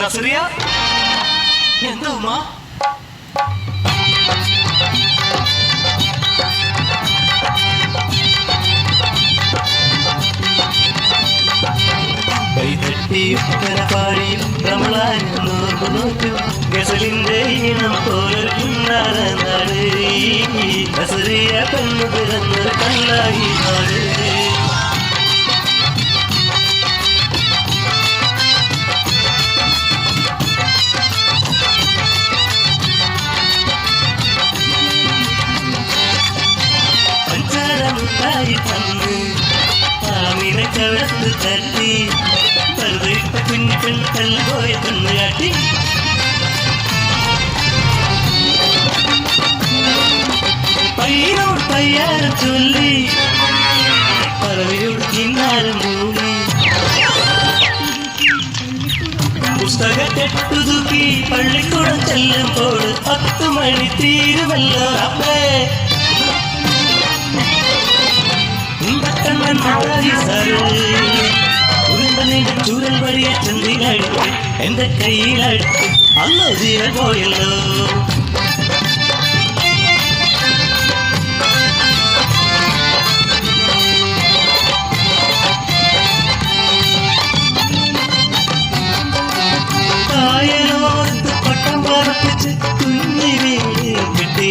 നസറിയ? എന്താ ഉമ്മ? ഉത്തരപാടി റമളാനെന്നോർക്കു നോക്കൂ ഗസലിന്റെ ഈണം പോലൊരുന്നാണ് നാട്. നസറിയ കണ്ണു പിറന്നൊരു കല്ലായി നാട് പഞ്ചാരമുട്ടായി തന്ന്. ആമിനെ കവർന്ന് തല്ലി. വെറുതെയിട്ട കുഞ്ഞു പെൺ തല്ലുപോയ പെണ്ണ് കാട്ടി. പയ്യനോട് പയ്യാരം ചൊല്ലി. പറവയോട് കിന്നാരം മൂളി പുസ്തക കെട്ടുതുക്കി പള്ളിക്കൂടം ചെല്ലുമ്പോൾ പത്ത് മണി തീരുമല്ലോ അപ്പേ தாராதி சரு உருந்தனை சுரல்வரிய சந்திகள் எந்த கையில் அல்லோதிய கோயிலோ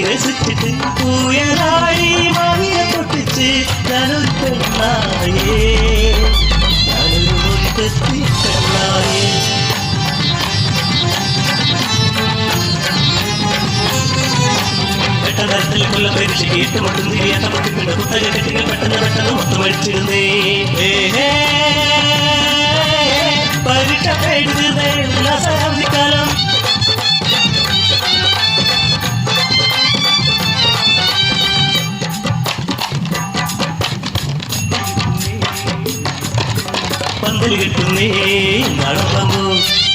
ரசிச்சுட்டு ഞാനൊരു പെണ്ണായേ ഞാനൊരു മുൻപെത്തി പെണ്ണായേ പെട്ടെന്നരത്തിൽ കൊല്ലം പരീക്ഷ കേട്ടുമുട്ടും തിരിയാത്ത പൊട്ടിപ്പിണ്ട കുത്തക കെട്ടികൾ പെട്ടെന്ന് പെട്ടെന്ന് മൊത്തം അടിച്ചിരുന്നേ ഏഹേ പരീക്ഷ എഴുതുന്നേ ഉല്ലാസകാലം പന്തൽ കിട്ടുന്നേ നടന്നു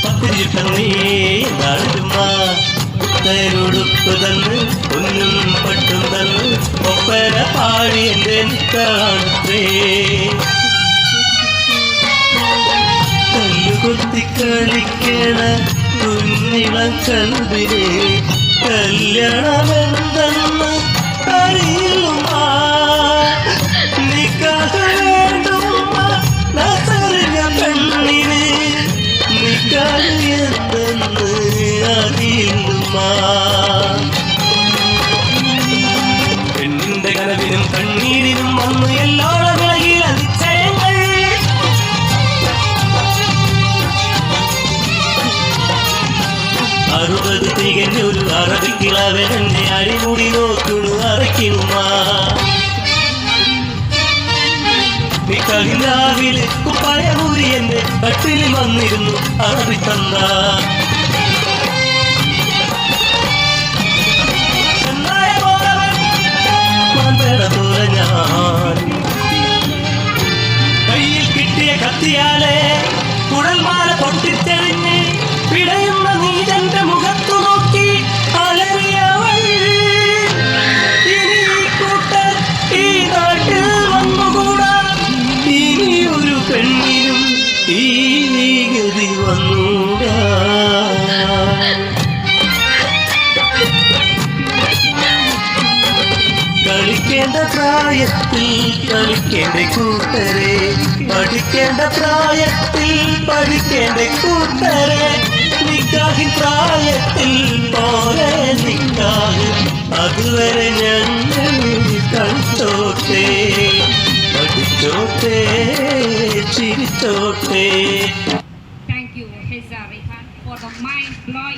പത്തിരി കിട്ടുന്നേ നടരുമ്മ തരുടുപ്പ് തന്ന് പൊന്നും പട്ടും തന്ന് ഒപ്പര പാടി എന്റെ കാണത്തേ കല്ലുകൊത്തി കളിക്കണ കുഞ്ഞിളം കൽവിനെ കല്യാണമെന്തെന്ന് അറിയുമാ? നിക്കാഹ് അറുപത് തികഞ്ഞൊരു അറബിക്കിളവനെ അടിമുടി നോക്കണു അറയ്ക്കുമാ നിക്കഹിലാവിൽ കുപ്പായമൂരി എന്റെ കട്ടിലിൽ വന്നിരുന്നു അറബി തന്ന കളിക്കേണ്ട പ്രായത്തിൽ കളിക്കേണ്ട കൂട്ടരെ പഠിക്കേണ്ട പ്രായത്തിൽ പഠിക്കേണ്ട കൂട്ടരെ നിക്കാഹിൻ പ്രായത്തിൽ പോലെ നിക്കാഹ് അതുവരെ ഞങ്ങൾ കളിച്ചോട്ടെ പഠിച്ചോട്ടെ ചിരിച്ചോട്ടെ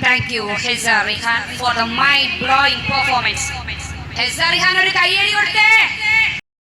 Thank you, Hezari Khan, for the mind-blowing. Thank performance. ഹെസാറി Khan ഒരു കയ്യടി കൊടുത്തേ